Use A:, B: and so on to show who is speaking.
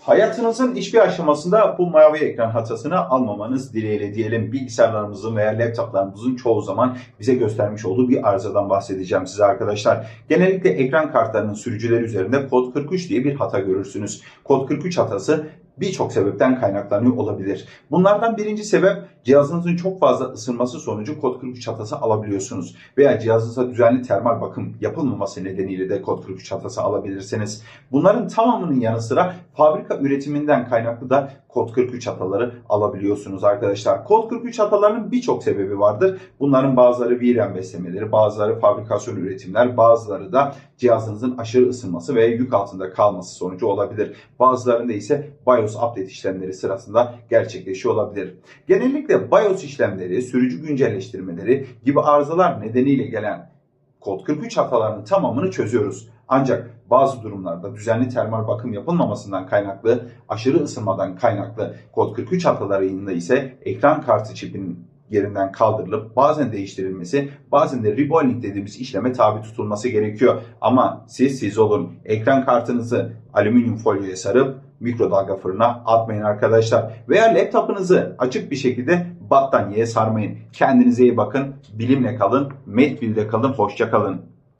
A: Hayatınızın hiçbir aşamasında bu mavi ekran hatasını almamanız dileğiyle diyelim. Bilgisayarlarımızın veya laptoplarımızın çoğu zaman bize göstermiş olduğu bir arızadan bahsedeceğim size arkadaşlar. Genellikle ekran kartlarının sürücüleri üzerinde kod 43 diye bir hata görürsünüz. Kod 43 hatası birçok sebepten kaynaklanıyor olabilir. Bunlardan birinci sebep cihazınızın çok fazla ısınması sonucu kod 43 hatası alabiliyorsunuz. Veya cihazınıza düzenli termal bakım yapılmaması nedeniyle de kod 43 hatası alabilirsiniz. Bunların tamamının yanı sıra fabrika üretiminden kaynaklı da kod 43 hataları alabiliyorsunuz arkadaşlar. Kod 43 hatalarının birçok sebebi vardır. Bunların bazıları VRAM beslemeleri, bazıları fabrikasyon üretimler, bazıları da cihazınızın aşırı ısınması ve yük altında kalması sonucu olabilir. Bazılarında ise BIOS update işlemleri sırasında gerçekleşiyor olabilir. Genellikle BIOS işlemleri, sürücü güncelleştirmeleri gibi arızalar nedeniyle gelen kod 43 hatalarının tamamını çözüyoruz. Ancak bazı durumlarda düzenli termal bakım yapılmamasından kaynaklı, aşırı ısınmadan kaynaklı kod 43 hatalarında ise ekran kartı çipinin yerinden kaldırılıp bazen değiştirilmesi, bazen de reballing dediğimiz işleme tabi tutulması gerekiyor. Ama siz siz olun. Ekran kartınızı alüminyum folyoya sarıp mikrodalga fırına atmayın arkadaşlar. Veya laptopunuzu açık bir şekilde battaniyeye sarmayın. Kendinize iyi bakın, bilimle kalın, Medville'de kalın, hoşça kalın.